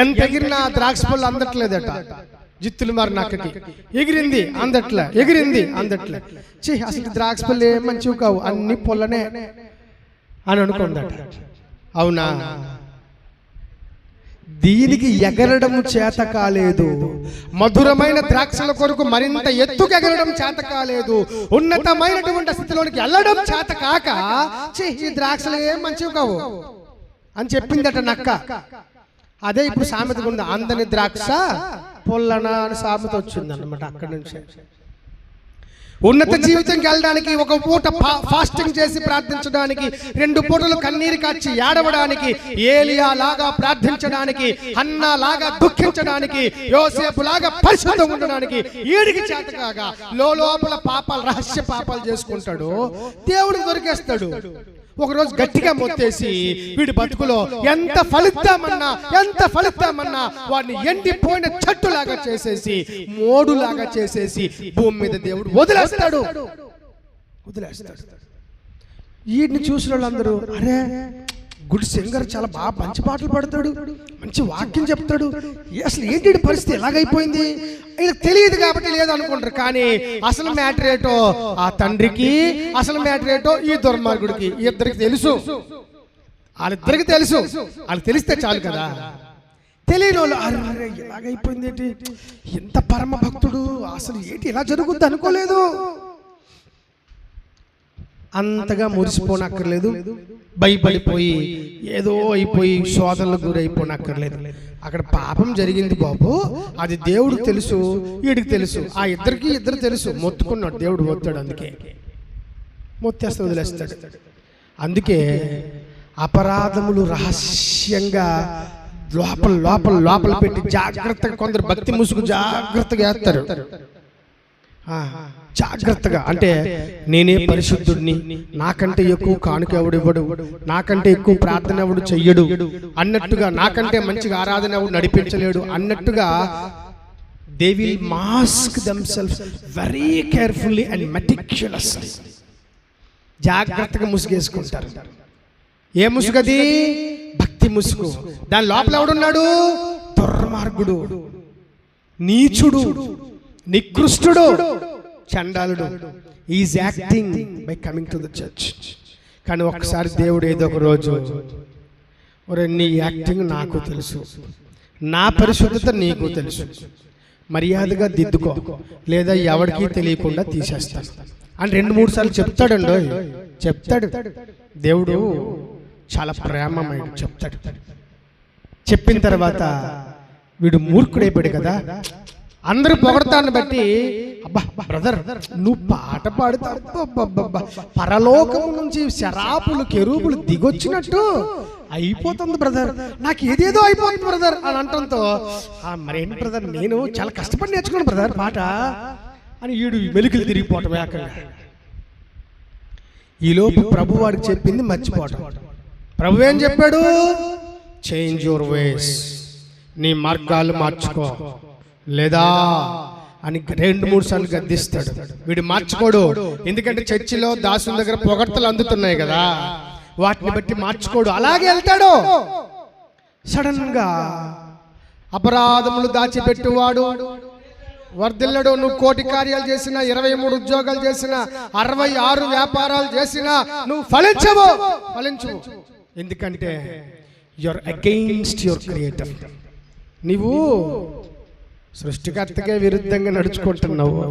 ఎంత ఎగిరినా ద్రాక్ష పళ్ళు అందట్లేదట. జిత్తులు మరి నక్కకి ఎగిరింది అందట్లే. ఎగిరింది అందట్లే. ఛీ అసలు ద్రాక్ష పళ్ళు ఏం మంచివి కావు. అన్ని పొల్లనే అని అనుకుందట. అవునా? దీనికి ఎగరడం చేత కాలేదు. మధురమైన ద్రాక్షల కొరకు మరింత ఎత్తుకు ఎగరడం చేత కాలేదు. ఉన్నతమైనటువంటి స్థితిలోనికి వెళ్ళడం చేత కాక ఈ ద్రాక్షలు ఏం మంచివి కావు అని చెప్పిందట నక్క. అదే ఇప్పుడు సామెత ఉంది అందని ద్రాక్ష పొల్లన అని సామెత వచ్చింది అనమాట అక్కడి నుంచి. ఉన్నత జీవితంకి వెళ్ళడానికి ఒక పూట ఫాస్టింగ్ చేసి ప్రార్థించడానికి రెండు పూటలు కన్నీరు కాచి ఏడవడానికి ఏలియా లాగా ప్రార్థించడానికి అన్నా లాగా దుఃఖించడానికి యోసేపు లాగా పరిశుద్ధంగా ఉండడానికి ఈడికి చేత కాగా లోపల పాపాలు రహస్య పాపాలు చేసుకుంటాడు. దేవుడికి దొరికేస్తాడు. ఒకరోజు గట్టిగా మొత్తేసి వీడి బతుకులో ఎంత ఫలిద్దామన్నా ఎంత ఫలిద్దామన్నా వాడిని ఎండిపోయిన చెట్టులాగా చేసేసి మోడులాగా చేసేసి భూమి మీద దేవుడు వదిలేస్తాడు. వదిలేస్తాడు. వీడిని చూసిన వాళ్ళందరూ అరే గుడ్ సింగర్ చాలా బాగా మంచి పాటలు పాడతాడు మంచి వాక్యం చెప్తాడు. అసలు ఏంటి పరిస్థితి? ఎలాగైపోయింది? వీళ్ళకి తెలియదు కాబట్టి లేదనుకుంటారు. కానీ అసలు మ్యాటర్ ఏటో ఆ తండ్రికి అసలు మ్యాటర్ ఏటో ఈ దుర్మార్గుడికి ఇద్దరికి తెలుసు. వాళ్ళిద్దరికి తెలుసు. వాళ్ళకి తెలిస్తే చాలు కదా. తెలియని వాళ్ళు అరే ఇలాగైపోయింది ఏంటి? ఎంత పరమ భక్తుడు అసలు ఏంటి ఇలా జరుగుద్ది అనుకోలేదు. అంతగా మురిసిపోనక్కర్లేదు. భయపడిపోయి ఏదో అయిపోయి శోధనలకు గురైపోనక్కర్లేదు. అక్కడ పాపం జరిగింది బాబు. అది దేవుడు తెలుసు వీడికి తెలుసు ఆ ఇద్దరికి ఇద్దరు తెలుసు. మొత్తుకున్నాడు దేవుడు మొత్తాడు అందుకే. మొత్తేస్తే వదిలేస్తాడు. అందుకే అపరాధములు రహస్యంగా లోపల లోపల లోపల పెట్టి జాగ్రత్తగా కొందరు భక్తి ముసుగు జాగ్రత్తగా వేస్తారు. జాగ్రత్తగా. అంటే నేనే పరిశుద్ధుడిని నాకంటే ఎక్కువ కానుక ఎవడు ఇవ్వడు నాకంటే ఎక్కువ ప్రార్థన ఎవడు చెయ్యడు. అన్నట్టుగా నాకంటే మంచిగా ఆరాధన ఎవడు నడిపించలేడు. అన్నట్టుగా they will mask themselves very carefully and meticulous జాగ్రత్తగా ముసుగేసుకుంటారు ఏ ముసుగది భక్తి ముసుగు దాని లోపల ఎవడున్నాడు? దుర్మార్గుడు. నీచుడు. నికృష్టుడు. చండాలుడు. Is acting by coming to the church కానీ ఒక్కసారి దేవుడు ఏదో ఒక రోజు ఒరే నీ యాక్టింగ్ నాకు తెలుసు. నా పరిశుద్ధత నీకు తెలుసు. మర్యాదగా దిద్దుకో. లేదా ఎవరికీ తెలియకుండా తీసేస్తాను. అని రెండు మూడు సార్లు చెప్తాడండో చెప్తాడు. దేవుడు చాలా ప్రేమమైన చెప్తాడు. చెప్పిన తర్వాత వీడు మూర్ఖుడైపోయాడు కదా. అందరూ పొగడతాన్ని బట్టి అబ్బా బ్రదర్ నువ్వు పాట పాడుతావు పరలోకము నుంచి శరాపులు కెరూపులు దిగొచ్చినట్టు అయిపోతుంది బ్రదర్. నాకు ఏదేదో అయిపోతుంది బ్రదర్ అని అంటంతో "ఆ, మరేంటి బ్రదర్? నేను చాలా కష్టపడి నేర్చుకున్నాను బ్రదర్ పాట. అని ఈడు మెలుకులు తిరిగిపోవటం ఏకంగా ఈలోపు ప్రభు వాడికి చెప్పింది మర్చిపోవటం. ప్రభు ఏం చెప్పాడు? చేంజ్ యువర్ వేస్ నీ మార్గాలు మార్చుకో. లేదా అని రెండు మూడు సార్లు గద్దిస్తాడు. వీడు మార్చుకోడు. ఎందుకంటే చర్చిలో దాసుల దగ్గర పొగడ్తలు అందుతున్నాయి కదా. వాటిని బట్టి మార్చుకోడు. అలాగే వెళ్తాడు. సడన్గా అపరాధములు దాచిపెట్టువాడు వర్ధిల్లడు. నువ్వు కోటి కార్యాలు చేసిన ఇరవై మూడు ఉద్యోగాలు చేసిన అరవై ఆరు వ్యాపారాలు చేసిన నువ్వు ఫలించవు. ఫలించవు. ఎందుకంటే యువర్ అగెయిన్స్ట్ యువర్ క్రియేటర్ నీవు సృష్టికర్తకే విరుద్ధంగా నడుచుకుంటున్నావు.